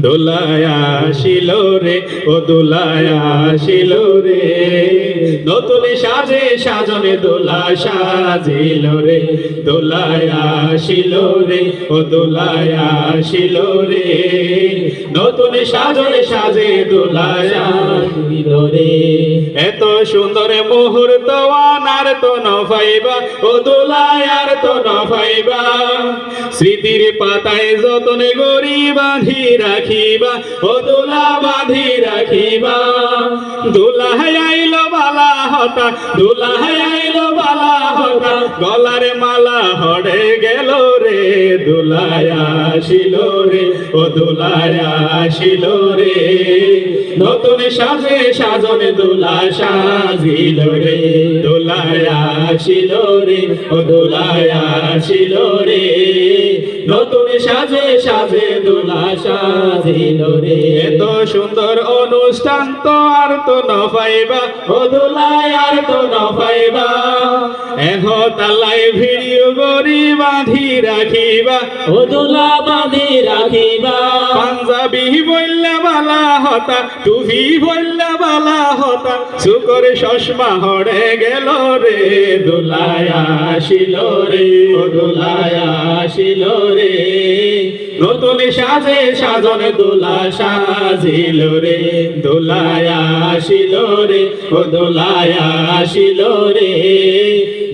দোলায়া আসিল রে, ও দোলায়া আসিল রে। নতুন সাজে সাজনে দোলা সাজিল রে, দোলায়া আসিল রে, ও দোলায়া আসিল রে। নতুন সাজনে সাজে দোলায়া রে। এত সুন্দর মুহূর্ত আনার তো নফাইবা, ও দোলায়ার তো নফাইবা। স্মৃতির পাতায় যতনে গরি বাঁধি রাখিবা, ও দোলা বাঁধি রাখিবা। দোলা আইল বালা হতা, দোলা আইল বালা হতা, গলার মালা হড়ে গেল রে, দোলায়া আসিল রে, ও দোলায়া আসিল রে। নতুন সাজে সাজনে দোলা সাজিল রে, দোলায়া আসিল রে, ও দোলায়া আসিল রে। নতুন সাজে সাজে দোলা সাজিল রে। এত সুন্দর অনুষ্ঠান তো আর তো ন পাইবা। ও দোলায় আর তো ন পাইবা। এহ তালাই ভিডিও গরি বাঁধি রাখিবা। ও দোলা বাঁধি রাখিবা। পাঞ্জাবি বললে বালা হতা টুপি বললে বালা হতা সুকরে চশমা হড়ে গেল রে। দোলায়া আসিল রে ও দোলায়া আসিল রে। নতুন সাজে সাজনে দোলা সাজিল রে, দোলায়া আসিল রে, ও দোলায়া আসিল রে।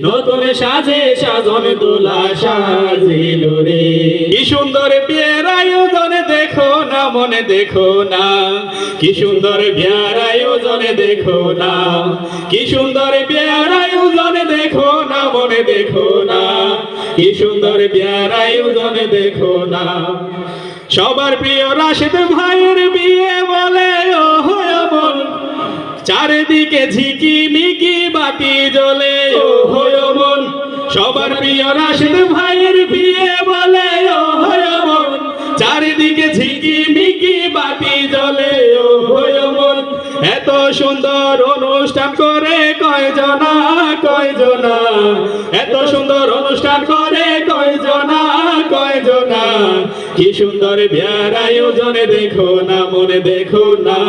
নতুন সাজে সাজনে দোলা সাজিল রে। কি সুন্দর বিয়ের আয়োজন দেখো না, মনে দেখো না। কি সুন্দর বিয়ার আয়োজন দেখো না। কি সুন্দর বিয়ার আয়োজন দেখো না, মনে দেখো না। কি সুন্দর বিয়ার আয়োজন দেখো না। সবার প্রিয় রাশেদ ভাইয়ের বিয়ে বলে ও চারিদিকে ঝিকি মিকি বাতি জ্বলে ও হয় সবার প্রিয় রাশেদ ভাইয়ের বিয়ে বলে ও হয় চারিদিকে ঝিকি মিকি বাতি জ্বলে, ও মন এত সুন্দর অনুষ্ঠান করে কয়জনা কয়জনা। এত সুন্দর অনুষ্ঠান করে কয়জনা কয়জনা। কি সুন্দর বিয়ার আয়োজনে দেখো না, মনে দেখো না।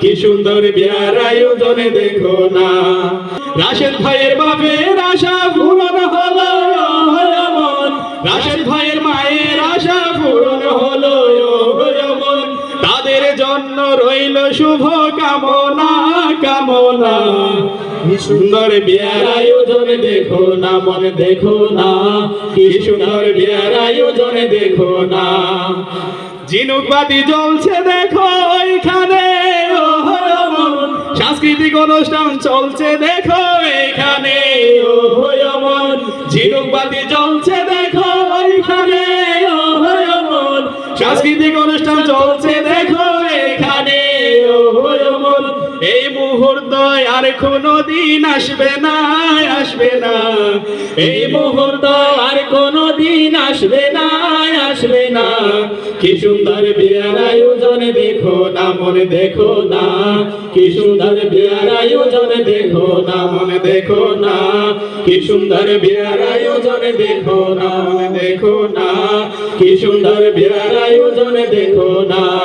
কি সুন্দর বিয়ার আয়োজনে দেখো না। রাশেদ ভাইয়ের বাপের আশা পূরণ জন্য রইল শুভ কামনা কামনা। সুন্দর বিয়ার আয়োজনে দেখো না, মনে দেখো না। কি সুন্দর বিয়ার আয়োজনে দেখো না। ঝিনুক বাতি জ্বলছে দেখো ওইখানে। সাংস্কৃতিক অনুষ্ঠান চলছে দেখো এখানে ও মন বাতি জ্বলছে দেখো ওইখানে সাংস্কৃতিক অনুষ্ঠান চলছে দেখো এই মুহূর্ত আর কোনো দিন আসবে না আসবে না। এই মুহূর্ত আর কোনো দিন আসবে না আসবে না। কি সুন্দর বিয়ার আয়োজন দেখো না, মনে দেখো না। কি সুন্দর বিয়ার আয়োজন দেখো না, মনে দেখো না। কি সুন্দর বিয়ার আয়োজন দেখো না, মনে দেখো না। কি সুন্দর বিয়ার আয়োজন দেখো না।